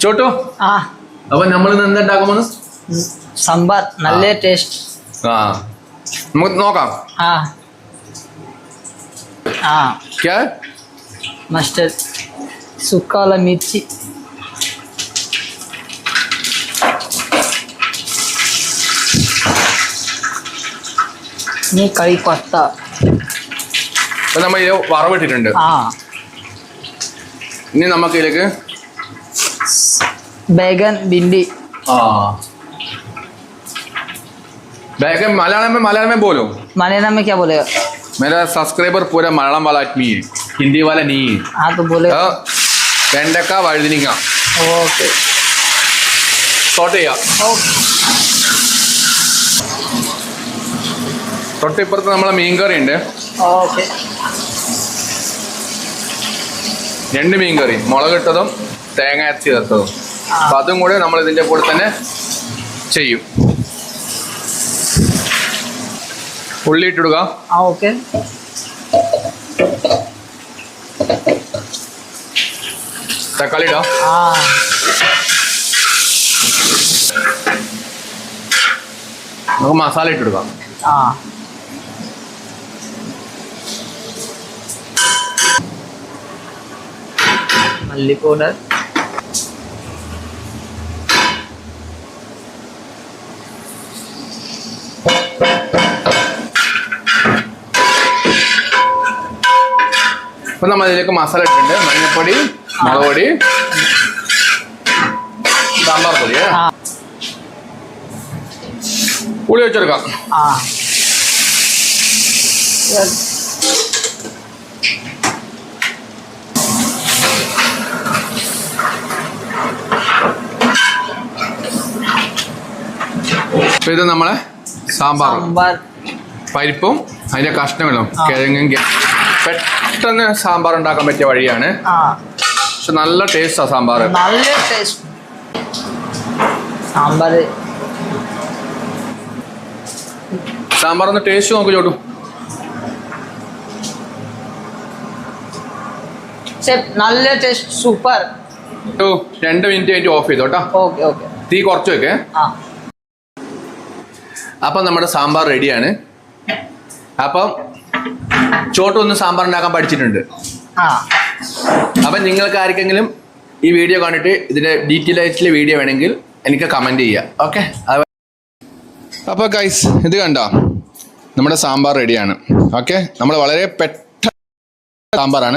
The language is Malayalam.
ചോട്ടോ? ആ. അപ്പൊ നമ്മൾ ഇന്ന് എന്തുണ്ടാക്കുമെന്ന് നല്ല ടേസ്റ്റ് ആ. നമുക്ക് നോക്കാം. ആ. ആ. ക്യാ? മസ്റ്റർ. സുക്കാല മിർച്ചി. നീ കൈ कड़ी पत्ता ഇത് വറവിട്ടിട്ടുണ്ട് ആ. ഇനി നമുക്കിതിലേക്ക് ഇതിലേക്ക് बैगन भिंडी ആ बैगन मलयालम में मलयालम में बोलो मलयालम में क्या बोलेगा मेरा सब्सक्राइबर पूरा मलयालम वाला आदमी है हिंदी वाला नहीं है हाँ तो बोलेगा ആ, വെണ്ടക്ക വഴുതിനിങ്ങ ओके സോട്ട് ചെയ്യാം ओके തൊട്ടിപ്പുറത്ത് നമ്മളെ മീൻകറി ഉണ്ട് ओके രണ്ട് മീൻകറി മുളകിട്ടതും തേങ്ങ അരച്ച് ചേർത്തതും. അതും കൂടെ നമ്മൾ ഇതിന്റെ കൂടെ തന്നെ ചെയ്യും. ഉള്ളി ഇട്ടിടുക. തക്കാളി ഇടാം. മസാല ഇട്ടെടുക്കാം മല്ലിപ്പൗഡർ അപ്പം നമ്മൾ ഇതിലേക്ക് മസാല ഇട്ടിട്ടുണ്ട്. മഞ്ഞപ്പൊടി മുളക് പൊടി സാമ്പാർ പൊടി പുളി വെച്ചെടുക്കാം. ഇത് നമ്മളെ സാമ്പാർ. പരിപ്പും അതിന്റെ കഷ്ണങ്ങളും കിഴങ്ങും പെട്ടെന്ന് സാമ്പാർ ഉണ്ടാക്കാൻ പറ്റിയ വഴിയാണ്. പക്ഷെ നല്ല ടേസ്റ്റാ സാമ്പാർ. നല്ല ടേസ്റ്റ് സാമ്പാർ സാമ്പാർ ഒന്ന് ടേസ്റ്റ് നോക്ക് ചോട്ടു. നല്ല ടേസ്റ്റ് സൂപ്പർ. രണ്ട് മിനിറ്റ് കഴിഞ്ഞ് ഓഫ് ചെയ്തോ കേട്ടോ തീ കുറച്ച് വെക്കേ. അപ്പം നമ്മുടെ സാമ്പാർ റെഡിയാണ് അപ്പം ചോട്ടു ഒന്ന് സാമ്പാർ ഉണ്ടാക്കാൻ പഠിച്ചിട്ടുണ്ട്. ആ. അപ്പം നിങ്ങൾക്ക് ആർക്കെങ്കിലും ഈ വീഡിയോ കണ്ടിട്ട് ഇതിന്റെ ഡീറ്റെയിൽ ആയിട്ടുള്ള വീഡിയോ വേണമെങ്കിൽ എനിക്ക് കമന്റ് ചെയ്യാം ഓക്കെ? അപ്പോൾ ഗൈസ് ഇത് കണ്ടോ? നമ്മുടെ സാമ്പാർ റെഡിയാണ് ഓക്കെ? നമ്മൾ വളരെ പെട്ടെന്ന് സാമ്പാറാണ്.